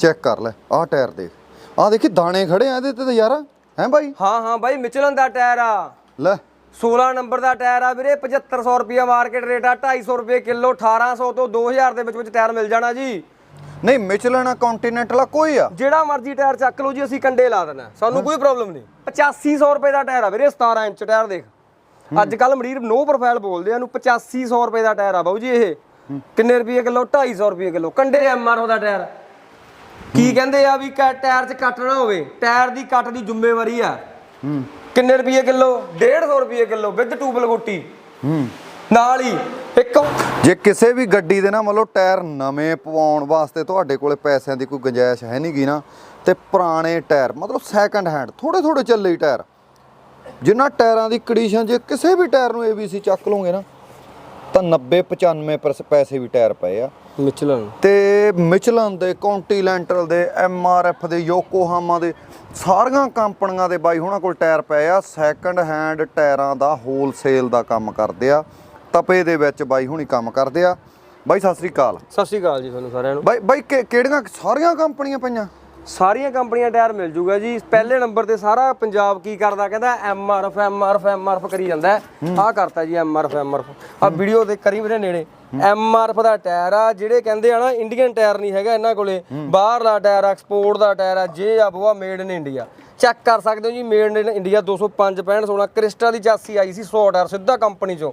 Check ਕਰ ਲੈ ਆਹ ਟਾਇਰ ਦੇਖ। ਆਹ ਦੇਖੀ ਦਾਣੇ ਖੜੇ ਆ ਇਹਦੇ ਤੇ ਤਾਂ ਯਾਰ ਹੈ ਬਾਈ? ਹਾਂ ਹਾਂ ਬਾਈ ਮਿਚਲਨ ਦਾ ਟਾਇਰ ਆ। ਲੈ। 16 ਨੰਬਰ ਦਾ ਟਾਇਰ ਆ ਵੀਰੇ 7500 ਰੁਪਿਆ ਮਾਰਕੀਟ ਰੇਟ ਆ 250 ਰੁਪਏ ਕਿਲੋ 1800 ਤੋਂ 2000 ਦੇ ਵਿੱਚ ਵਿੱਚ ਟਾਇਰ ਮਿਲ ਜਾਣਾ ਜੀ। ਨਹੀਂ ਮਿਚਲਨ ਕੰਟੀਨੈਂਟਲ ਆ ਕੋਈ ਆ। ਜਿਹੜਾ ਮਰਜ਼ੀ ਟਾਇਰ ਚੱਕ ਲਓ ਜੀ ਅਸੀਂ ਕੰਡੇ ਲਾ ਦੇਣਾ ਸਾਨੂੰ ਕੋਈ ਪ੍ਰੋਬਲਮ ਨਹੀਂ। 8500 ਰੁਪਏ ਦਾ ਟਾਇਰ ਆ ਵੀਰੇ 17 ਇੰਚ ਟਾਇਰ ਦੇਖ। ਅੱਜ ਕੱਲ ਮਰੀਰ ਨੋ ਪ੍ਰੋਫਾਈਲ ਬੋਲਦੇ ਆ ਨੂੰ 8500 ਰੁਪਏ ਦਾ ਟਾਇਰ ਆ ਬਾਊ ਜੀ ਇਹ। ਕਿੰਨੇ ਰੁਪਏ ਕਿਲੋ? 250 ਰੁਪਏ ਕਿਲੋ। ਕੰਡੇ ਐਮਆਰਓ ਦਾ ਟਾਇਰ ਕੀ ਕਹਿੰਦੇ ਆ ਵੀ ਟਾਇਰ 'ਚ ਕੱਟ ਨਾ ਹੋਵੇ? ਟਾਇਰ ਦੀ ਕੱਟ ਦੀ ਜ਼ਿੰਮੇਵਾਰੀ ਆ। ਹੂੰ। ਕਿੰਨੇ ਰੁਪਏ ਕਿਲੋ? 150 ਰੁਪਏ ਕਿਲੋ ਵਿਦ ਟੂਬ ਲਗੋਟੀ ਹੂੰ। ਨਾਲ ਹੀ ਇੱਕ ਜੇ ਕਿਸੇ ਵੀ ਗੱਡੀ ਦੇ ਨਾ ਮਤਲਬ ਟਾਇਰ ਨਵੇਂ ਪਵਾਉਣ ਵਾਸਤੇ ਤੁਹਾਡੇ ਕੋਲੇ ਪੈਸਿਆਂ ਦੀ ਕੋਈ ਗੁੰਜਾਇਸ਼ ਹੈ ਨਹੀਂਗੀ ਨਾ ਤੇ ਪੁਰਾਣੇ ਟਾਇਰ ਮਤਲਬ ਸੈਕੰਡ ਹੈਂਡ ਥੋੜੇ ਥੋੜੇ ਚੱਲੇ ਟਾਇਰ। ਜਿਨ੍ਹਾਂ ਟਾਇਰਾਂ ਦੀ ਕੰਡੀਸ਼ਨ ਜੇ ਕਿਸੇ ਵੀ ਟਾਇਰ ਨੂੰ ABC ਚੱਕ ਲਓਗੇ ਨਾ ਤਾਂ 90 95 ਪਰਸ- ਪੈਸੇ ਵੀ ਟਾਇਰ ਪਏ ਆ। ਮਿਚਲਨ। ਤੇ ਮਿਚਲਨ ਦੇ ਕੌਂਟੀਨੈਂਟਲ ਦੇ ਐਮਆਰਐਫ ਦੇ ਯੋਕੋਹਾਮਾ ਦੇ ਸਾਰੀਆਂ ਕੰਪਨੀਆਂ ਦੇ ਬਾਈ ਹੁਣਾਂ ਕੋਲ ਟਾਇਰ ਪਏ ਆ। ਸੈਕੰਡ ਹੈਂਡ ਟਾਇਰਾਂ ਦਾ ਹੋਲਸੇਲ ਦਾ ਕੰਮ ਕਰਦੇ ਆ। ਤਪੇ ਦੇ ਵਿੱਚ ਬਾਈ ਹੁਣੀ ਕੰਮ ਕਰਦੇ ਆ। ਬਾਈ ਸਤਿ ਸ੍ਰੀ ਅਕਾਲ। ਸਤਿ ਸ਼੍ਰੀ ਅਕਾਲ ਜੀ ਤੁਹਾਨੂੰ ਸਾਰਿਆਂ ਨੂੰ। ਬਾਈ ਬਾਈ ਕਿਹੜੀਆਂ ਸਾਰੀਆਂ ਕੰਪਨੀਆਂ ਪਈਆਂ? ਸਾਰੀਆਂ ਕੰਪਨੀਆਂ ਟਾਇਰ ਮਿਲ ਜੂਗਾ ਜੀ। ਪਹਿਲੇ ਨੰਬਰ ਤੇ ਸਾਰਾ ਪੰਜਾਬ ਕੀ ਕਰਦਾ ਕਹਿੰਦਾ ਐਮਆਰਐਫ ਐਮਆਰਐਫ ਐਮਆਰਐਫ ਕਰੀ ਜਾਂਦਾ ਆਹ ਕਰਤਾ ਜੀ ਐਮਆਰਐਫ ਐਮਆਰਐਫ ਆ ਵੀਡੀਓ ਦੇ ਕਰੀ ਮੇਰੇ ਨੇੜੇ। ਐਮਆਰਐਫ ਦਾ ਟਾਇਰ ਆ ਜਿਹੜੇ ਕਹਿੰਦੇ ਆ ਨਾ ਇੰਡੀਅਨ ਟਾਇਰ ਨਹੀਂ ਹੈਗਾ ਇਹਨਾਂ ਕੋਲੇ। ਬਾਹਰਲਾ ਟਾਇਰ ਆ ਐਕਸਪੋਰਟ ਦਾ ਟਾਇਰ ਆ ਜੇ ਆ ਬੋਆ ਮੇਡ ਇਨ ਇੰਡੀਆ ਚੈੱਕ ਕਰ ਸਕਦੇ ਹੋ ਜੀ ਮੇਡ ਇਨ ਇੰਡੀਆ 205 65 16 ਕ੍ਰਿਸਟਾ ਦੀ ਚਾਸੀ ਆਈ ਸੀ 100 ਟਾਇਰ ਸਿੱਧਾ ਕੰਪਨੀ ਚੋਂ।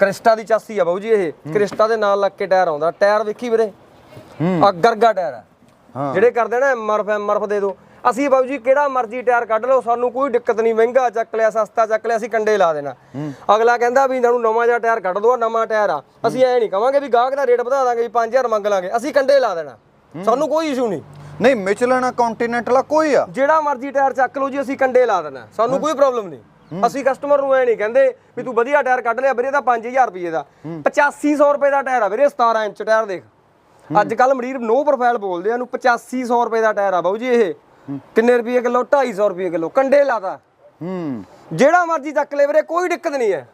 ਕ੍ਰਿਸਟਾ ਦੀ ਚਾਸੀ ਆ ਬਾਊ ਜੀ ਇਹ। ਕ੍ਰਿਸਟਾ ਦੇ ਨਾਲ ਲੱਗ ਕੇ ਟਾਇਰ ਆਉਂਦਾ। ਟਾਇਰ ਵੇਖੀ ਵੀਰੇ। ਆ ਗਰਗਾ ਟਾਇਰ ਆ। ਜਿਹੜੇ ਕਰਦੇ ਨਾ ਐਮਆਰਐਫ ਐਮਆਰਐਫ ਦੇ ਦਿਓ ਅਸੀਂ ਬਾਬੂ ਜੀ ਕਿਹੜਾ ਮਰਜ਼ੀ ਟਾਇਰ ਕੱਢ ਲਓ ਸਾਨੂੰ ਕੋਈ ਦਿੱਕਤ ਨਹੀਂ ਮਹਿੰਗਾ ਚੱਕ ਲਿਆ ਸਸਤਾ ਚੱਕ ਲਿਆ ਅਸੀਂ ਕੰਡੇ ਲਾ ਦੇਣਾ। ਅਗਲਾ ਕਹਿੰਦਾ ਵੀ ਇਹਨਾਂ ਨੂੰ ਨਵਾਂ ਜਿਹਾ ਟਾਇਰ ਕੱਢ ਆਹ ਨਵਾਂ ਟਾਇਰ ਆ। ਅਸੀਂ ਐ ਨਹੀਂ ਕਵਾਂਗੇ ਵੀ ਗਾਹਕ ਦਾ ਰੇਟ ਵਧਾ ਦਾਂਗੇ ਵੀ 5000 ਮੰਗ ਲਾਂਗੇ ਅਸੀਂ ਕੰਡੇ ਲਾ ਦੇਣਾ। ਸਾਨੂੰ ਕੋਈ ਇਸ਼ੂ ਨਹੀਂ। ਨਹੀਂ ਮਿਚਲਨ ਕੰਟੀਨੈਂਟਲ ਕੋਈ ਆ। ਜਿਹੜਾ ਮਰਜ਼ੀ ਟਾਇਰ ਚੱਕ ਲਓ ਜੀ ਅਸੀਂ ਕੰਡੇ ਲਾ ਦੇਣਾ। ਸਾਨੂੰ ਕੋਈ ਪ੍ਰੋਬਲਮ ਨਹੀਂ। ਅਸੀਂ ਕਸਟਮਰ ਨੂੰ ਐ ਨਹੀਂ ਕਹਿੰਦੇ ਵੀ ਤੂੰ ਵਧੀਆ ਟਾਇਰ ਕੱਢ ਲਿਆ ਵੀਰੇ ਤਾਂ 5000 ਰੁਪਏ ਦਾ। 8500 ਰੁਪਏ ਦਾ ਟਾਇਰ ਆ ਵੀਰੇ 17 ਇੰਚ ਟਾਇਰ ਦੇਖ। ਅੱਜ ਕੱਲ ਮਰੀਰ ਨੋ ਪ੍ਰੋਫਾਈਲ ਬੋਲਦੇ ਆ ਨੂੰ 8500 ਰੁਪਏ ਦਾ ਟਾਇਰ ਆ ਬਾਊ ਜੀ ਇਹ। ਕਿੰਨੇ ਰੁਪਏ ਕਿਲੋ? 250 ਰੁਪਏ ਕਿਲੋ। ਕੰਡੇ ਲਾਤਾ। ਹੂੰ। ਜਿਹੜਾ ਮਰਜ਼ੀ ਚੱਕ ਲੈ ਵੀਰੇ ਕੋਈ ਦਿੱਕਤ ਨਹੀਂ ਹੈ।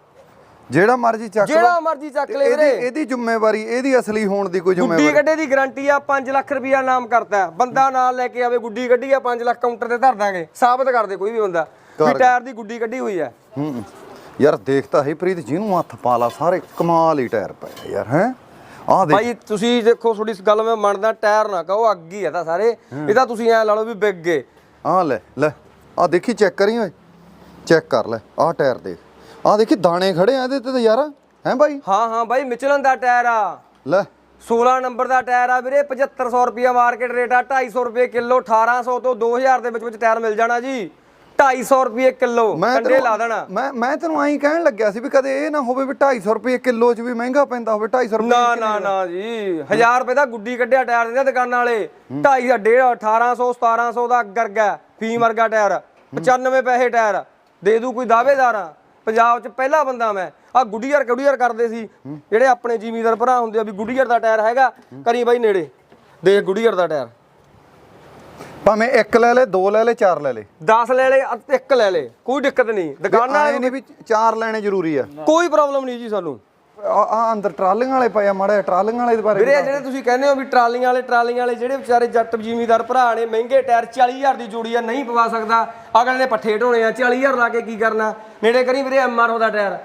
ਜਿਹੜਾ ਮਰਜ਼ੀ ਚੱਕ ਜਿਹੜਾ ਲਓ ਮਰਜ਼ੀ ਚੱਕ ਲੈ ਵੀਰੇ। ਇਹਦੀ ਜ਼ਿੰਮੇਵਾਰੀ ਇਹਦੀ ਅਸਲੀ ਹੋਣ ਦੀ ਕੋਈ ਗੁੱਡੀ ਜ਼ਿੰਮੇਵਾਰੀ। ਗੱਡੇ ਦੀ ਗਾਰੰਟੀ ਆ 5 ਲੱਖ ਰੁਪਿਆ ਨਾਮ ਕਰਤਾ। ਬੰਦਾ ਨਾਲ ਲੈ ਕੇ ਆਵੇ ਗੁੱਡੀ ਗੱਡੀ ਆ 5 ਲੱਖ ਕਾਊਂਟਰ ਤੇ ਧਰ ਦਾਂਗੇ। ਸਾਬਤ ਕਰ ਦੇ ਕੋਈ ਵੀ ਬੰਦਾ। ਵੀ। ਟਾਇਰ ਦੀ ਗੁੱਡੀ ਕੱਢੀ ਹੋਈ ਹੈ। ਹੂੰ। ਯਾਰ ਦੇਖਤਾ ਹੈ ਪ੍ਰੀਤ ਜਿਹਨੂੰ ਹੱਥ ਪਾ ਲਾ ਸਾਰੇ ਕਮਾਲ ਹੀ ਟਾਇਰ ਪਏ ਆ ਯਾਰ ਹੈ? ਦੇਖ। ਭਾਈ ਤੁਸੀਂ ਦੇਖੋ ਤੁਹਾਡੀ ਇਸ ਗੱਲ ਮੈਂ ਮੰਨਦਾ ਟਾਇਰ ਨਾ ਕਹੋ ਅੱਗ ਹੀ ਹੈ ਤਾਂ ਸਾਰੇ। ਇਹ ਤਾਂ ਤੁਸੀਂ ਐ ਲਾ ਲਓ ਵੀ ਵਿਗ ਗਏ। ਆਹ ਲੈ ਲੈ। ਆਹ ਦੇਖੀ ਚੈੱਕ ਕਰੀ ਓਏ। ਚੈੱਕ ਕਰ ਲੈ। ਆਹ ਟਾਇਰ ਦੇਖ। ਆਹ ਦੇਖੀ ਦਾਣੇ ਖੜੇ ਆ ਇਹਦੇ ਤੇ ਤਾਂ ਯਾਰ। ਹੈ ਬਾਈ ਹਾਂ ਹਾਂ ਭਾਈ ਮਿਚਲਨ ਦਾ ਟਾਇਰ ਆ। ਲੈ। 16 ਨੰਬਰ ਦਾ ਟਾਇਰ ਆ ਵੀਰੇ 7500 ਰੁਪਿਆ ਮਾਰਕੀਟ ਰੇਟ ਆ 250 ਰੁਪਏ ਕਿਲੋ 1800 ਤੋਂ 2000 ਦੇ ਵਿੱਚ ਵਿੱਚ ਟਾਇਰ ਮਿਲ ਜਾਣਾ ਜੀ। 250 ਰੁਪਏ ਕਿਲੋ ਕੰਡੇ ਲਾ ਦੇਣਾ। ਮੈਂ ਮੈਂ ਤੈਨੂੰ ਐਂ ਕਹਿਣ ਲੱਗਿਆ ਸੀ ਵੀ ਕਦੇ ਇਹ ਨਾ ਹੋਵੇ ਵੀ 250 ਰੁਪਏ ਕਿਲੋ 'ਚ ਵੀ ਮਹਿੰਗਾ ਪੈਂਦਾ ਹੋਵੇ 250 ਰੁਪਏ ਨਾ ਨਾ ਨਾ ਜੀ 1000 ਰੁਪਏ ਦਾ ਗੁੱਡੀ ਕੱਢਿਆ ਟਾਇਰ ਦਿੰਦੇ ਦੁਕਾਨਾਂ ਵਾਲੇ। 2.5 ਡੇਢ 1800 1700 ਦਾ ਗਰਗਾ ਫੀਮ ਵਰਗਾ ਟਾਇਰ 95 ਪੈਸੇ ਟਾਇਰ ਦੇ ਦੂ ਕੋਈ ਦਾਅਵੇਦਾਰ ਪੰਜਾਬ 'ਚ ਪਹਿਲਾ ਬੰਦਾ ਮੈਂ। ਆ ਗੁੱਡੀਅਰ ਗੁੱਡੀਅਰ ਕਰਦੇ ਸੀ ਜਿਹੜੇ ਆਪਣੇ ਜ਼ਿਮੀਦਾਰ ਭਰਾ ਹੁੰਦੇ ਆ ਵੀ ਗੁੱਡੀਅਰ ਦਾ ਟਾਇਰ ਹੈਗਾ ਕਰੀ ਬਾਈ ਨੇੜੇ। ਦੇਖ ਗੁੱਡੀਅਰ ਦਾ ਟਾਇਰ। ਭਾਵੇਂ ਇੱਕ ਲੈ ਲੈ ਦੋ ਲੈ ਲੈ ਚਾਰ ਲੈ ਲੈ। 10 ਲੈ ਲੈ ਇੱਕ ਲੈ ਲੈ। ਕੋਈ ਦਿੱਕਤ ਨਹੀਂ। ਦੁਕਾਨਾਂ ਆਏ ਨਹੀਂ ਵੀ ਚਾਰ ਲੈਣੇ ਜ਼ਰੂਰੀ ਆ। ਕੋਈ ਪ੍ਰੋਬਲਮ ਨਹੀਂ ਜੀ ਸਾਨੂੰ। ਆ ਆ ਅੰਦਰ ਟਰਾਲੀਆਂ ਵਾਲੇ ਪਏ ਆ ਮਾੜੇ ਟਰਾਲੀਆਂ ਵਾਲੇ ਦੇ ਬਾਰੇ ਵੀਰੇ ਜਿਹੜੇ ਤੁਸੀਂ ਕਹਿੰਦੇ ਹੋ ਵੀ ਟਰਾਲੀਆਂ ਵਾਲੇ ਟਰਾਲੀਆਂ ਵਾਲੇ ਜਿਹੜੇ ਵਿਚਾਰੇ ਜੱਟ ਜ਼ਿਮੀਦਾਰ ਭਰਾ ਨੇ ਮਹਿੰਗੇ ਟਾਇਰ 40000 ਦੀ ਜੋੜੀ ਆ ਨਹੀਂ ਪਵਾ ਸਕਦਾ। ਅਗਲੇ ਨੇ ਪੱਠੇ ਢੋਣੇ ਆ 40000 ਲਾ ਕੇ ਕੀ ਕਰਨਾ? ਨੇੜੇ ਕਰੀ ਵੀਰੇ ਐਮਆਰਓ ਦਾ ਟਾਇਰ।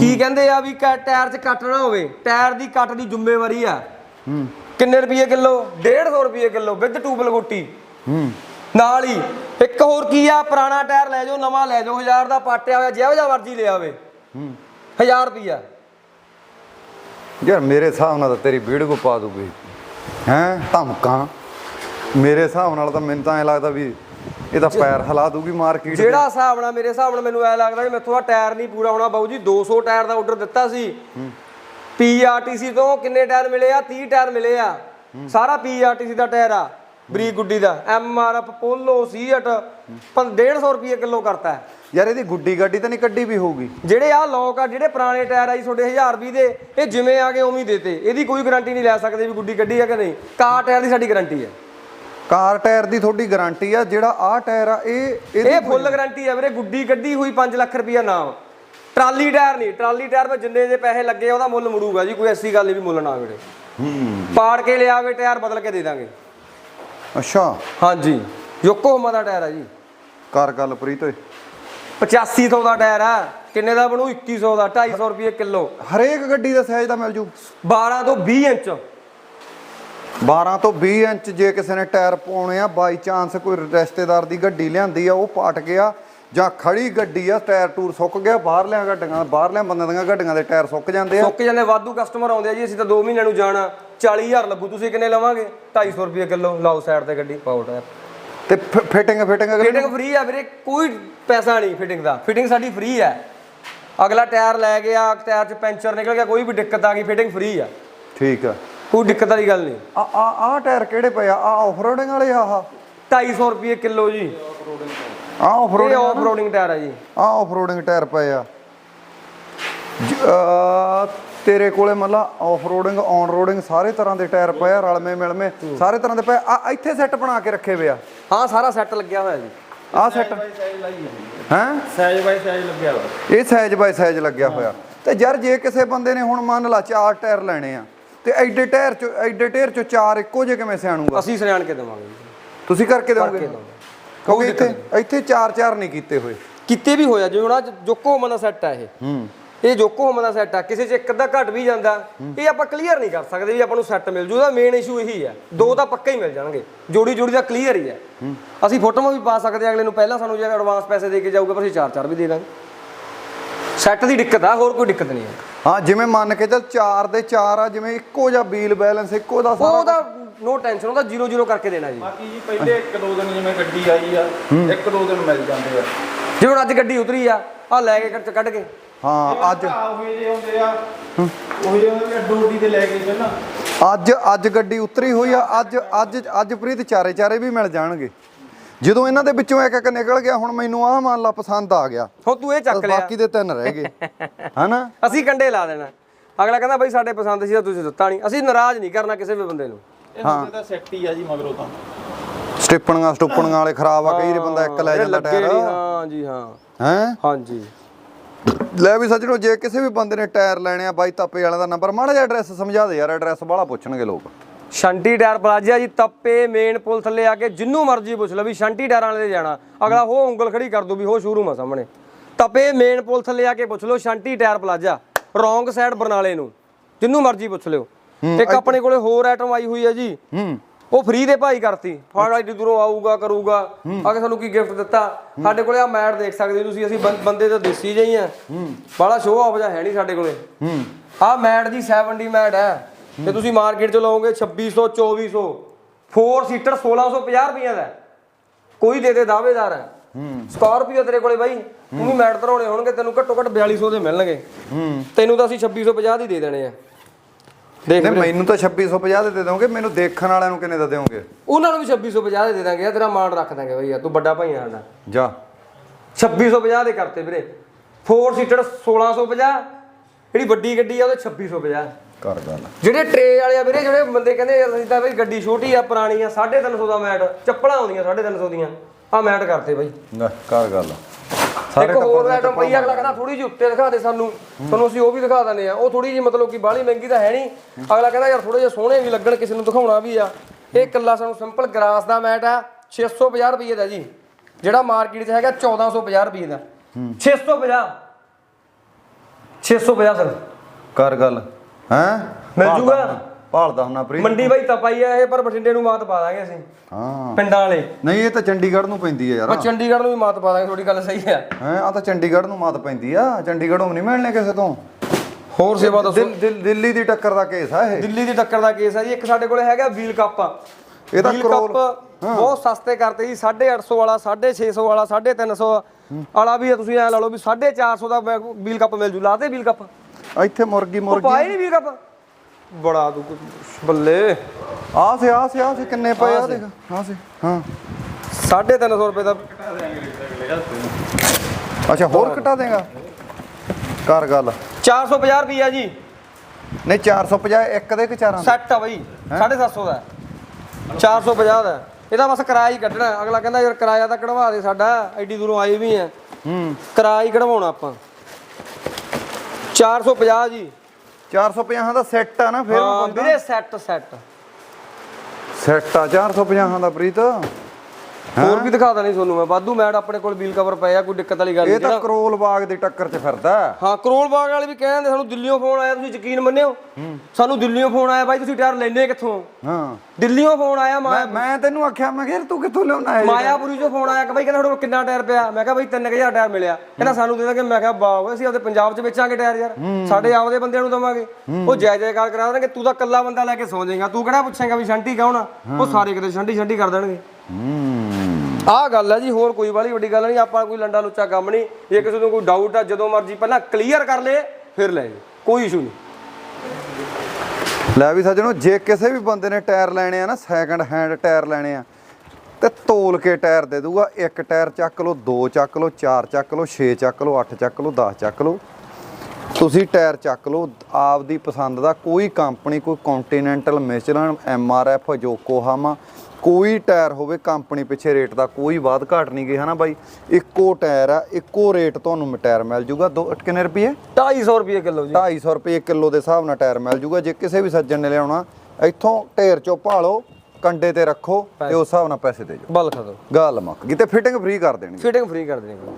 ਕੀ ਕਹਿੰਦੇ ਆ ਵੀ ਟਾਇਰ 'ਚ ਕੱਟ ਨਾ ਹੋਵੇ। ਟਾਇਰ ਦੀ ਕੱਟ ਦੀ ਜ਼ਿੰਮੇਵਾਰੀ ਆ। ਹੂੰ। ਕਿੰਨੇ ਰੁਪਏ ਕਿਲੋ? 150 ਰੁਪਏ ਕਿਲੋ ਵਿਦ ਟੂਬ ਲਗੋਟੀ ਹੂੰ। ਨਾਲ ਹੀ ਇੱਕ ਹੋਰ ਕੀ ਆ ਪੁਰਾਣਾ ਟਾਇਰ ਲੈ ਜਾਓ ਨਵਾਂ ਲੈ ਜਾਓ 1000 ਦਾ ਪਾਟਿਆ ਹੋਇਆ ਜਿਹੋ ਜਿਹਾ ਮਰਜ਼ੀ ਲੈ ਆਵੇ। ਹੂੰ। 1000 ਰੁਪਿਆ ਯਾਰ ਮੇਰੇ ਹਿਸਾਬ ਨਾਲ ਤਾਂ ਤੇਰੀ ਵੀਡੀਓ ਪਾ ਦੂਗੀ। ਹੈ ਧਮਕਾਂ। ਮੇਰੇ ਹਿਸਾਬ ਨਾਲ ਤਾਂ ਮੈਨੂੰ ਤਾਂ ਐ ਲੱਗਦਾ ਵੀ ਇਹ ਤਾਂ ਪੈਰ ਹਿਲਾ ਦੂਗੀ ਮਾਰਕੀਟ ਜਿਹੜਾ ਹਿਸਾਬ ਨਾਲ ਮੇਰੇ ਹਿਸਾਬ ਨਾਲ ਮੈਨੂੰ ਐ ਲੱਗਦਾ ਵੀ ਮੈਥੋਂ ਆ ਟਾਇਰ ਨਹੀਂ ਪੂਰਾ ਹੋਣਾ ਬਾਊ ਜੀ 200 ਟਾਇਰ ਦਾ ਆਰਡਰ ਦਿੱਤਾ ਸੀ। ਪੀਆਰਟੀਸੀ ਤੋਂ ਕਿੰਨੇ ਟਾਇਰ ਮਿਲੇ ਆ? 30 ਟਾਇਰ ਮਿਲੇ ਆ। ਸਾਰਾ ਪੀਆਰਟੀਸੀ ਦਾ ਟਾਇਰ ਆ ਬਰੀਕ ਗੁੱਡੀ ਦਾ। ਐਮਆਰਐਫ ਪੋਲੋ ਸੀਟ 150 ਰੁਪਏ ਕਿਲੋ ਕਰਤਾ ਯਾਰ ਇਹਦੀ ਗੁੱਡੀ ਗੱਡੀ ਤਾਂ ਨਹੀਂ ਕੱਢੀ ਵੀ ਹੋਊਗੀ। ਜਿਹੜੇ ਆ ਲੋਕ ਆ ਜਿਹੜੇ ਪੁਰਾਣੇ ਟਾਇਰ ਆ ਜੀ ਤੁਹਾਡੇ 1020 ਦੇ ਇਹ ਜਿਵੇਂ ਆ ਗਏ ਉਵੇਂ ਦੇਤੇ। ਇਹਦੀ ਕੋਈ ਗਾਰੰਟੀ ਨਹੀਂ ਲੈ ਸਕਦੇ ਵੀ ਗੁੱਡੀ ਕੱਢੀ ਆ ਕਿ ਨਹੀਂ। ਕਾਰ ਟਾਇਰ ਦੀ ਸਾਡੀ ਗਾਰੰਟੀ ਹੈ। ਕਾਰ ਟਾਇਰ ਦੀ ਤੁਹਾਡੀ ਗਾਰੰਟੀ ਆ ਜਿਹੜਾ ਆਹ ਟਾਇਰ ਆ ਇਹ ਇਹ ਫੁੱਲ ਗਾਰੰਟੀ ਹੈ ਵੀਰੇ ਗੁੱਡੀ ਕੱਢੀ ਹੋਈ 5 ਲੱਖ ਰੁਪਈਆ ਨਾਮ। ਟਰਾਲੀ ਟਾਇਰ ਨਹੀਂ ਟਰਾਲੀ ਟਾਇਰ 'ਤੇ ਜਿੰਨੇ ਦੇ ਪੈਸੇ ਲੱਗੇ ਉਹਦਾ ਮੁੱਲ ਮੁੜੂਗਾ ਜੀ ਕੋਈ ਐਸੀ ਗੱਲ ਨਹੀਂ ਵੀ ਮੁੱਲ ਨਾ ਵੀਰੇ ਹੂੰ। ਪਾੜ ਕੇ ਲਿਆਵੇ ਟਾਇਰ ਬਦਲ ਕੇ ਦੇ ਦਾਂਗੇ। ਅੱਛਾ। ਹਾਂਜੀ। ਯੋਕੋਹਾਮਾ ਦਾ ਟਾਇਰ ਆ ਜੀ। ਕਰ ਗੱਲ ਪ੍ਰੀਤ ਓਏ। 8500 ਦਾ ਟਾਇਰ ਆ। ਕਿੰਨੇ ਦਾ ਬਣੂ? 2100 ਦਾ 250 ਰੁਪਏ ਕਿਲੋ। ਹਰੇਕ ਗੱਡੀ ਦਾ ਸਾਈਜ਼ ਦਾ ਮਿਲ ਜੂ। 12 ਤੋਂ 20 ਇੰਚ। 12 ਤੋਂ 20 ਇੰਚ ਜੇ ਕਿਸੇ ਨੇ ਟਾਇਰ ਪਾਉਣੇ ਆ ਬਾਈ ਚਾਂਸ ਕੋਈ ਰਿਸ਼ਤੇਦਾਰ ਦੀ ਗੱਡੀ ਲਿਆਂਦੀ ਆ ਉਹ ਪਾਟ ਗਿਆ। ਜਾਂ ਖੜੀ ਗੱਡੀ ਆ ਟਾਇਰ ਟੂਰ ਸੁੱਕ ਗਿਆ ਬਾਹਰਲਿਆਂ ਗੱਡੀਆਂ ਬਾਹਰਲਿਆਂ ਬੰਦਿਆਂ ਦੀਆਂ ਗੱਡੀਆਂ ਦੇ ਟਾਇਰ ਸੁੱਕ ਜਾਂਦੇ ਆ। ਸੁੱਕ ਜਾਂਦੇ ਵਾਧੂ ਕਸਟਮਰ ਆਉਂਦੇ ਆ ਜੀ ਅਸੀਂ ਤਾਂ 2 ਮਹੀਨਿਆਂ ਨੂੰ ਜਾਣਾ। 40000 ਲੱਗੂ ਤੁਸੀਂ ਕਿੰਨੇ ਲਵਾਂਗੇ? 250 ਰੁਪਏ ਕਿਲੋ ਲਾਓ ਸਾਈਡ ਤੇ ਗੱਡੀ। ਪਾਓ ਟਾਇਰ। ਤੇ ਫਿਟਿੰਗ ਫਿਟਿੰਗ ਫਿਟਿੰਗ ਫ੍ਰੀ ਆ ਵੀਰੇ ਕੋਈ ਪੈਸਾ ਨਹੀਂ ਫਿਟਿੰਗ ਦਾ। ਫਿਟਿੰਗ ਸਾਡੀ ਫ੍ਰੀ ਹੈ ਅਗਲਾ ਟਾਇਰ ਲੈ ਗਿਆ ਟਾਇਰ 'ਚ ਪੈਂਚਰ ਨਿਕਲ ਗਿਆ ਕੋਈ ਵੀ ਦਿੱਕਤ ਆ ਗਈ ਫਿਟਿੰਗ ਫ੍ਰੀ ਆ। ਠੀਕ ਆ। ਕੋਈ ਦਿੱਕਤ ਵਾਲੀ ਗੱਲ ਨਹੀਂ। ਆ ਆ ਆ ਟਾਇਰ ਕਿਹੜੇ ਪਏ ਆ? ਆ ਆਫਰੋਡਿੰਗ ਵਾਲੇ ਆ ਆ 250 ਰੁਪਏ ਕਿਲੋ ਜੀ। ਆ ਇਹ ਆਫਰੋਡਿੰਗ ਆਫ ਰੋਡਿੰਗ ਟਾਇਰ ਆ ਜੀ। ਆ ਆਫਰੋਡਿੰਗ ਟਾਇਰ ਪਏ ਆ। ਜ- ਅਹ ਤੇਰੇ ਕੋਲੇ ਮਤਲਬ ਆਫਰੋਡਿੰਗ ਔਨ ਰੋਡਿੰਗ ਸਾਰੇ ਤਰ੍ਹਾਂ ਦੇ ਟਾਇਰ ਪਏ ਆ ਰਲਵੇਂ ਮਿਲਵੇਂ ਸਾਰੇ ਤਰ੍ਹਾਂ ਦੇ ਪਏ ਆ। ਆ ਇੱਥੇ ਸੈੱਟ ਬਣਾ ਕੇ ਰੱਖੇ ਵੇ ਆ। ਹਾਂ ਸਾਰਾ ਸੈੱਟ ਲੱਗਿਆ ਹੋਇਆ ਜੀ। ਆ ਸੈੱਟ ਹੈ। ਸਾਈਜ਼ ਬਾਈ ਸਾਈਜ਼ ਲੱਗਿਆ ਵਾ ਇਹ ਸਾਈਜ਼ ਬਾਈ ਸਾਈਜ਼ ਲੱਗਿਆ ਹੋਇਆ। ਤੇ ਯਾਰ ਜੇ ਕਿਸੇ ਬੰਦੇ ਨੇ ਹੁਣ ਮੰਨ ਲਾ ਚਾਰ ਟਾਇਰ ਲੈਣੇ ਆ ਤੇ ਐਡੇ ਟਾਇਰ ਚ ਐਡੇ ਟਾਇਰ ਚ ਚਾਰ ਇੱਕੋ ਜਿਹੇ ਕਿਵੇਂ ਸਿਆਣੂਗਾ? ਅਸੀਂ ਸਿਆਣ ਕੇ ਦੇਵਾਂਗੇ ਜੀ। ਤੁਸੀਂ ਕਰਕੇ ਦੇਵਾਂਗੇ। ਕਿਉਂਕਿ ਇੱਥੇ ਇੱਥੇ ਚਾਰ ਚਾਰ ਨਹੀਂ ਕੀਤੇ ਹੋਏ। ਕਿਤੇ ਵੀ ਹੋਇਆ ਜਿਵੇਂ ਹੁਣ ਜੋਕੋ ਹੋਮਾ ਦਾ ਸੈੱਟ ਆ ਇਹ। ਹੂੰ। ਇਹ ਜੋਕੋ ਹੋਮਾ ਦਾ ਸੈੱਟ ਆ ਕਿਸੇ 'ਚ ਇੱਕ ਅੱਧਾ ਘਟ ਵੀ ਜਾਂਦਾ ਇਹ ਆਪਾਂ ਕਲੀਅਰ ਨਹੀਂ ਕਰ ਸਕਦੇ ਵੀ ਆਪਾਂ ਨੂੰ ਸੈੱਟ ਮਿਲ ਜੂ ਉਹਦਾ ਮੇਨ ਇਸ਼ੂ ਇਹੀ ਹੈ ਦੋ ਤਾਂ ਪੱਕਾ ਹੀ ਮਿਲ ਜਾਣਗੇ ਜੋੜੀ ਜੋੜੀ ਦਾ ਕਲੀਅਰ ਹੀ ਹੈ। ਅਸੀਂ ਫੋਟੋਆਂ ਵੀ ਪਾ ਸਕਦੇ ਹਾਂ ਅਗਲੇ ਨੂੰ ਪਹਿਲਾਂ ਸਾਨੂੰ ਜੇ ਐਡਵਾਂਸ ਪੈਸੇ ਦੇ ਕੇ ਜਾਊਗਾ ਪਰ ਅਸੀਂ ਚਾਰ ਚਾਰ ਵੀ ਦੇ ਦਾਂਗੇ। ਸੈੱਟ ਦੀ ਦਿੱਕਤ ਆ ਹੋਰ ਕੋਈ ਦਿੱਕਤ ਨਹੀਂ ਹੈ ਹਾਂ ਜਿਵੇਂ ਮੰਨ ਕੇ ਚੱਲ ਚਾਰ ਦੇ ਚਾਰ ਆ ਜਿਵੇਂ ਇੱਕੋ ਜਿਹਾ ਬੀਲ ਬੈਲੈਂਸ ਇੱਕੋ ਦਾ ਸਾਰਾ ਉਹਦਾ ਨੋ ਟੈਨਸ਼ਨ ਉਹਦਾ 0 0 ਕਰਕੇ ਦੇਣਾ ਜੀ। ਬਾਕੀ ਜੀ ਪਹਿਲੇ ਇੱਕ ਦੋ ਦਿਨ ਜਿਵੇਂ ਗੱਡੀ ਆਈ ਆ ਇੱਕ ਦੋ ਦਿਨ ਮਿਲ ਜਾਂਦੇ ਆ। ਜਿਵੇਂ ਹੁਣ ਅੱਜ ਗੱਡੀ ਉਤਰੀ ਆ ਆ ਲੈ ਕੇ ਕੱਢ ਕੱਢ ਕੇ। ਹਾਂ ਅੱਜ ਉਹੀ ਜਿਹੇ ਹੁੰਦੇ ਆ ਉਹੀ ਜਿਹੇ ਹੁੰਦੇ ਵੀ ਅੱਡੋ ਅੱਡੀ ਤੇ ਲੈ ਕੇ ਪਹਿਲਾਂ ਅੱਜ ਅੱਜ ਗੱਡੀ ਉਤਰੀ ਹੋਈ ਆ ਅੱਜ ਅੱਜ ਅੱਜ ਪ੍ਰੀਤ ਚਾਰੇ ਚਾਰੇ ਵੀ ਮਿਲ ਜਾਣਗੇ। ਜਦੋਂ ਇਹਨਾਂ ਦੇ ਵਿੱਚੋਂ ਇੱਕ ਇੱਕ ਨਿਕਲ ਗਿਆ ਹੁਣ ਮੈਨੂੰ ਆਹ ਮੰਨ ਲਾ ਪਸੰਦ ਆ ਗਿਆ। ਹੁਣ ਤੂੰ ਇਹ ਚੱਕ ਲਿਆ। ਬਾਕੀ ਦੇ ਤਿੰਨ ਰਹਿ ਗਏ। ਹਨਾ? ਅਸੀਂ ਕੰਡੇ ਲਾ ਦੇਣਾ। ਅਗਲਾ ਕਹਿੰਦਾ ਬਈ ਸਾਡੇ ਪਸੰਦ ਸੀ ਤਾਂ ਤੁਸੀਂ ਦਿੱਤਾ ਨਹੀਂ। ਅਸੀਂ ਨਾਰਾਜ਼ ਨਹੀਂ ਕਰਨਾ ਕਿਸੇ ਵੀ ਬੰਦੇ ਨੂੰ। ਇਹ ਹੁੰਦੇ ਤਾਂ ਸੈੱਟ ਹੀ ਆ ਜੀ ਮਗਰੋਂ ਤਾਂ। ਸਟਿੱਪਣੀਆਂ ਸਟੁੱਪਣੀਆਂ ਵਾਲੇ ਖਰਾਬ ਆ ਕਈ ਬੰਦਾ ਇੱਕ ਲੈ ਜਾਂਦਾ ਟਾਇਰ। ਹਾਂ ਜੀ ਹਾਂ। ਹੈ? ਹਾਂਜੀ। ਲੈ ਵੀ ਸੱਜਣੋ ਜੇ ਕਿਸੇ ਵੀ ਬੰਦੇ ਨੇ ਟਾਇਰ ਲੈਣੇ ਆ ਬਾਈ ਤਾਪੇ ਵਾਲਿਆਂ ਦਾ ਨੰਬਰ ਮਾੜਾ ਜਿਹਾ ਐਡਰੈਸ ਸਮਝਾ ਦੇ ਯਾਰ ਐਡਰੈਸ ਬਾਹਲਾ ਪੁੱਛਣਗੇ ਲੋਕ। ਸ਼ੰਟੀ ਟਾਇਰ ਪਲਾਜ਼ਾ ਜੀ ਤੱਪੇ ਮੇਨ ਪੁਲ ਥੱਲੇ ਆ ਕੇ ਜਿੰਨੂੰ ਮਰਜ਼ੀ ਪੁੱਛ ਲਓ ਵੀ ਸ਼ੰਟੀ ਟਾਇਰਾਂ ਵਾਲੇ ਦੇ ਜਾਣਾ। ਅਗਲਾ ਹੋ ਉਂਗਲ ਖੜੀ ਕਰ ਦੋ ਵੀ ਹੋ ਸ਼ੋਰੂਮ ਆ ਸਾਹਮਣੇ। ਤੱਪੇ ਮੇਨ ਪੁਲ ਥੱਲੇ ਆ ਕੇ ਪੁੱਛ ਲਓ Shunty tyre plaza wrong side ਬਰਨਾਲੇ ਨੂੰ ਜਿੰਨੂੰ ਮਰਜ਼ੀ ਪੁੱਛ ਲਿਓ। ਇੱਕ ਆਪਣੇ ਕੋਲੇ ਹੋਰ ਆਈਟਮ ਆਈ ਹੋਈ ਹੈ ਜੀ। ਹੂੰ। ਉਹ ਫ੍ਰੀ ਦੇ ਭਾਈ ਕਰਤੀ। ਹਾਂ ਐਡੀ ਦੂਰੋਂ ਆਊਗਾ ਕਰੂਗਾ। ਆ ਕੇ ਸਾਨੂੰ ਕੀ ਗਿਫਟ ਦਿੱਤਾ? ਸਾਡੇ ਕੋਲੇ ਆ ਮੈਟ ਦੇਖ ਸਕਦੇ ਹੋ ਤੁਸੀਂ ਅਸੀਂ ਬੰਦੇ ਤਾਂ ਦੇਸੀ ਜਿਹੀ ਆ। ਬਾਲਾ ਸ਼ੋਅ ਆਫ ਜਾਂ ਹੈ ਨਹੀਂ ਸਾਡੇ ਕੋਲੇ। ਹੂੰ। ਆ ਮੈਟ ਦੀ 70 ਮੈਟ ਹੈ। ਤੇ ਤੁਸੀਂ ਮਾਰਕੀਟ 'ਚ ਲਓਗੇ 2600 2400 4 ਸੀਟਰ 1650 ਰੁਪਈਆ ਦਾ। ਕੋਈ ਦੇ ਦੇ ਦਾਅਵੇਦਾਰ ਹੈ। ਸਕਾਰਪੀਓ ਤੇਰੇ ਕੋਲੇ ਬਾਈ। ਤੂੰ ਵੀ ਮੈਟ ਧਰਾਉਣੇ ਹੋਣਗੇ ਤੈਨੂੰ ਘੱਟੋ ਘੱਟ 4200 ਦੇ ਮਿਲਣਗੇ। ਹੂੰ। ਤੈਨੂੰ ਤਾਂ ਅਸੀਂ 2650 ਦੀ ਦੇ ਦੇਣੇ ਆ। ਦੇਖ ਮੈਨੂੰ ਤਾਂ 2650 ਦੇ ਦੇ ਦੋਗੇ ਮੈਨੂੰ ਦੇਖਣ ਵਾਲਿਆਂ ਨੂੰ ਕਿੰਨੇ ਦਾ ਦਿਓਗੇ? ਉਹਨਾਂ ਨੂੰ ਵੀ 2650 ਦੇ ਦੇ ਦਾਂਗੇ। ਆ ਤੇਰਾ ਮਾਣ ਰੱਖ ਦਾਂਗੇ ਬਈ ਯਾਰ ਤੂੰ ਵੱਡਾ ਭਾਈ ਆ ਸਾਡਾ। ਜਾ। 2650 ਦੇ ਕਰਤੇ ਵੀਰੇ। 4 ਸੀਟਰ 1650 ਜਿਹੜੀ ਵੱਡੀ ਗੱਡੀ ਆ ਉਹਦੇ 2650 ਕਰ ਗੱਲ ਜਿਹੜੇ ਟਰੇ ਵਾਲੇ ਆ ਵੀਰੇ ਜਿਹੜੇ ਬੰਦੇ ਕਹਿੰਦੇ ਅਸੀਂ ਤਾਂ ਬਈ ਗੱਡੀ ਛੋਟੀ ਆ ਪੁਰਾਣੀ ਆ 350 ਦਾ ਮੈਟ ਚੱਪਲਾਂ ਆਉਂਦੀਆਂ 350 ਦੀਆਂ। ਆ ਮੈਟ ਕਰਤੇ ਬਈ। ਲੈ ਕਰ ਗੱਲ ਇੱਕ ਹੋਰ ਆਈਟਮ ਪਈ ਅਗਲਾ ਕਹਿੰਦਾ ਥੋੜੀ ਜਿਹੀ ਉੱਤੇ ਦਿਖਾ ਦੇ ਸਾਨੂੰ। ਤੁਹਾਨੂੰ ਅਸੀਂ ਉਹ ਵੀ ਦਿਖਾ ਦਿੰਦੇ ਆ। ਉਹ ਥੋੜੀ ਜਿਹੀ ਮਤਲਬ ਕਿ ਬਾਹਲੀ ਮਹਿੰਗੀ ਤਾਂ ਹੈ ਨਹੀਂ। ਅਗਲਾ ਕਹਿੰਦਾ ਯਾਰ ਥੋੜੇ ਜਿਹਾ ਸੋਹਣੇ ਵੀ ਲੱਗਣ ਕਿਸੇ ਨੂੰ ਦਿਖਾਉਣਾ ਵੀ ਆ। ਇਹ ਇਕੱਲਾ ਸਾਨੂੰ ਸਿੰਪਲ ਗਰਾਸ ਦਾ ਮੈਟ ਆ 650 ਰੁਪਏ ਦਾ ਜੀ। ਜਿਹੜਾ ਮਾਰਕੀਟ 'ਚ ਹੈਗਾ 1450 ਰੁਪਏ ਦਾ। 650 650 ਸਰ। ਕਰ ਗੱਲ। ਹੈ? ਮਿਲ ਜੂਗਾ। ਭਾਲਦਾ ਹੁੰਨਾ ਪ੍ਰੀਤ। ਮੰਡੀ ਬਾਈ ਤਾਂ ਪਾਈ ਆ ਇਹ ਪਰ ਬਠਿੰਡੇ ਨੂੰ ਮਾਤ ਪਾ ਦਾਂਗੇ ਅਸੀਂ। ਹਾਂ। ਪਿੰਡਾਂ ਵਾਲੇ। ਨਹੀਂ ਇਹ ਤਾਂ ਚੰਡੀਗੜ੍ਹ ਨੂੰ ਪੈਂਦੀ ਹੈ ਯਾਰ। ਪਰ ਚੰਡੀਗੜ੍ਹ ਨੂੰ ਵੀ ਮਾਤ ਪਾ ਦਾਂਗੇ ਤੁਹਾਡੀ ਗੱਲ ਸਹੀ ਆ। ਹੈ ਆ ਤਾਂ ਚੰਡੀਗੜ੍ਹ ਨੂੰ ਮਾਤ ਪੈਂਦੀ ਆ। ਚੰਡੀਗੜ੍ਹੋਂ ਨਹੀਂ ਮਿਲਣੇ ਕਿਸੇ ਤੋਂ। ਹੋਰ ਸੇਵਾ ਦੱਸੋ। ਦਿਲ- ਦੀ ਟੱਕਰ ਦਾ ਕੇਸ ਆ ਇਹ। ਦਿੱਲੀ ਦੀ ਟੱਕਰ ਦਾ ਕੇਸ ਆ ਜੀ। ਇੱਕ ਸਾਡੇ ਕੋਲੇ ਹੈਗਾ ਵੀਲ ਕੱਪ। ਇਹ ਤਾਂ ਕੱਪ ਬਹੁਤ ਸਸਤੇ ਕਰਤੇ ਜੀ। 850 ਵਾਲਾ 650 ਵਾਲਾ 350 ਵਾਲਾ ਵੀ ਆ, ਤੁਸੀਂ ਐ ਲਾ ਲਓ ਵੀ 450 ਦਾ ਵੀਲ ਕੱਪ ਮਿਲ ਜੂ। ਲਾਤੇ ਵੀਲ ਕੱਪ। ਇੱਥੇ ਮੁਰਗੀ ਉਹ ਮੁਰਗੀ। ਪਾਏ ਨਹੀਂ ਵੀਲ ਕੱਪ। ਬੜਾ ਤੂੰ ਬੱਲੇ। ਆ ਸੇ ਆ ਸੇ ਆ ਸੇ ਕਿੰਨੇ ਪਏ ਆ ਦੇਖ। ਆ ਸੇ ਹਾਂ। 350 ਰੁਪਏ ਦਾ। ਅੱਛਾ ਹੋਰ ਘਟਾ ਦੇਗਾ? ਕਰ ਗੱਲ। 450 ਰੁਪਿਆ ਜੀ। ਨਹੀਂ 450 ਇੱਕ ਦੇ ਕਿ ਚਾਰਾਂ ਦੇ? ਸੈੱਟ ਆ ਬਈ। 750 ਦਾ 450 ਦਾ ਇਹਦਾ ਬਸ ਕਿਰਾਇਆ ਹੀ ਕੱਢਣਾ। ਅਗਲਾ ਕਹਿੰਦਾ ਯਾਰ ਕਿਰਾਇਆ ਤਾਂ ਕਢਵਾ ਦੇ ਸਾਡਾ। ਐਡੀ ਦੂਰੋਂ ਆਏ ਵੀ ਆ ਹੂੰ। ਕਿਰਾਇਆ ਹੀ ਕਢਵਾਉਣਾ ਆਪਾਂ। 450 ਜੀ। 450 ਦਾ ਸੈੱਟ ਆ ਨਾ ਫਿਰ ਹਾਂ ਵੀਰੇ ਸੈੱਟ ਸੈੱਟ। ਸੈੱਟ ਆ 450 ਦਾ ਪ੍ਰੀਤ। ਹੋਰ ਵੀ ਦਿਖਾ ਦੇਣੀ ਤੁਹਾਨੂੰ ਮੈਂ। ਵਾਧੂ ਮੈਟ ਆਪਣੇ ਕੋਲ ਵੀਲ ਕਵਰ ਪਏ ਆ ਕੋਈ ਦਿੱਕਤ ਵਾਲੀ ਗੱਲ ਇਹ ਨਹੀਂ। ਤਾਂ ਕਰੋਲ ਬਾਗ ਦੀ ਟੱਕਰ 'ਚ ਫਿਰਦਾ। ਹੈ। ਕਰੋਲ ਬਾਗ ਵਾਲੇ ਵੀ ਕਹਿੰਦੇ ਸਾਨੂੰ ਦਿੱਲੀੋਂ ਫੋਨ ਆਇਆ ਤੁਸੀਂ ਯਕੀਨ ਮੰਨਿਓ? ਸਾਨੂੰ ਦਿੱਲੀੋਂ ਫੋਨ ਆਇਆ ਬਾਈ ਤੁਸੀਂ ਟਾਇਰ ਲੈਣੇ ਕਿੱਥੋਂ? ਹਾਂ। ਦਿੱਲੀੋਂ ਫੋਨ ਆਇਆ ਮੈਂ ਮੈਂ ਤੈਨੂੰ ਆਖਿਆ ਮੈਂ ਕਿਹਾ ਤੂੰ ਕਿੱਥੋਂ ਲਿਆਉਣਾ ਹੈ ਮਾਇਆਪੁਰੀ ਚੋਂ ਫੋਨ ਆਇਆ ਕਿ ਬਾਈ ਕਹਿੰਦਾ ਤੁਹਾਡੇ ਕੋਲ ਕਿੰਨਾ ਟਾਇਰ ਪਿਆ? ਮੈਂ ਕਿਹਾ ਬਾਈ 3000 ਟਾਇਰ ਮਿਲਿਆ। ਕਹਿੰਦਾ ਸਾਨੂੰ ਦੇ ਦਾਂਗੇ ਮੈਂ ਕਿਹਾ ਵਾਹ ਅਸੀਂ ਆਪਦੇ ਪੰਜਾਬ 'ਚ ਵੇਚਾਂਗੇ ਟਾਇਰ ਯਾਰ। ਸਾਡੇ ਆਪਦੇ ਬੰਦਿਆਂ ਨੂੰ ਦਵਾਂਗੇ। ਉਹ ਜੈ ਜੈਕਾਰ ਕਰਾ ਦੇਣਗੇ ਤੂੰ ਤਾਂ ਕੱਲਾ ਬੰਦਾ ਲੈ ਕੇ ਸੌਂ ਜਾਏਗਾ। ਤੂੰ ਕਿਹੜਾ ਪੁੱਛੇਗਾ ਵੀ ਸ਼ੰਟੀ ਕੌਣ ਆ? ਉਹ ਸਾਰੇ ਕਿਤੇ ਸ਼ੰਟੀ ਸ਼ੰਟੀ ਕਰ ਦੇਣਗੇ। ਆਹ ਗੱਲ ਹੈ ਜੀ, ਹੋਰ ਕੋਈ ਵਾਲੀ ਵੱਡੀ ਗੱਲ ਨਹੀਂ, ਆਪਾਂ ਕੋਈ ਲੰਡਾ ਲੁੱਚਾ ਕੰਮ ਨਹੀਂ। ਜੇ ਕਿਸੇ ਨੂੰ ਕੋਈ ਡਾਊਟ ਆ, ਜਦੋਂ ਮਰਜ਼ੀ ਪਹਿਲਾਂ ਕਲੀਅਰ ਕਰ ਲਏ, ਫਿਰ ਲੈ ਜੇ ਕੋਈ ਇਸ਼ੂ ਨਹੀਂ। ਲੈ ਵੀ ਸੱਜਣੋ, ਜੇ ਕਿਸੇ ਵੀ ਬੰਦੇ ਨੇ ਟਾਇਰ ਲੈਣੇ ਆ ਨਾ ਸੈਕੰਡ ਹੈਂਡ ਟਾਇਰ ਲੈਣੇ ਆ, ਤੇ ਤੋਲ ਕੇ ਟਾਇਰ ਦੇ ਦੂਗਾ ਇੱਕ ਟਾਇਰ ਚੱਕ ਲਓ, ਦੋ ਚੱਕ ਲਓ, ਚਾਰ ਚੱਕ ਲਓ, ਛੇ ਚੱਕ ਲਓ, ਅੱਠ ਚੱਕ ਲਓ 10 ਚੱਕ ਲਓ। ਤੁਸੀਂ ਟਾਇਰ ਚੱਕ ਲਓ ਆਪਦੀ ਪਸੰਦ ਦਾ ਕੋਈ ਕੰਪਨੀ ਕੋਈ ਕੰਟੀਨੈਂਟਲ ਮਿਸ਼ਲਨ ਐਮਆਰਐਫ ਜੋਕੋਹਾਮਾ ਕੋਈ ਟਾਇਰ ਹੋਵੇ ਕੰਪਨੀ ਪਿੱਛੇ ਰੇਟ ਦਾ ਕੋਈ ਵਾਧ ਘਾਟ ਨਹੀਂ ਗਈ ਹਨਾ ਬਾਈ? ਇੱਕੋ ਟਾਇਰ ਆ ਇੱਕੋ ਰੇਟ ਤੁਹਾਨੂੰ ਟਾਇਰ ਮਿਲ ਜੂਗਾ। ਦੋ ਕਿੰਨੇ ਰੁਪਏ? 250 ਰੁਪਏ ਕਿਲੋ ਜੀ। 250 ਰੁਪਏ ਕਿਲੋ ਦੇ ਹਿਸਾਬ ਨਾਲ ਟਾਇਰ ਮਿਲ ਜੂਗਾ। ਜੇ ਕਿਸੇ ਵੀ ਸੱਜਣ ਨੇ ਲਿਆਉਣਾ ਇੱਥੋਂ ਢੇਰ ਚੋਂ ਭਾਲੋ ਕੰਡੇ ਤੇ ਰੱਖੋ ਤੇ ਉਸ ਹਿਸਾਬ ਨਾਲ ਪੈਸੇ ਦੇ ਜਾਓ ਬਲ ਖਤਮ ਗੱਲ ਮੁੱਕ ਗਈ ਤੇ ਫਿਟਿੰਗ ਫ੍ਰੀ ਕਰ ਦੇਣੀ। ਫਿਟਿੰਗ ਫ੍ਰੀ ਕਰ ਦੇਣੀ।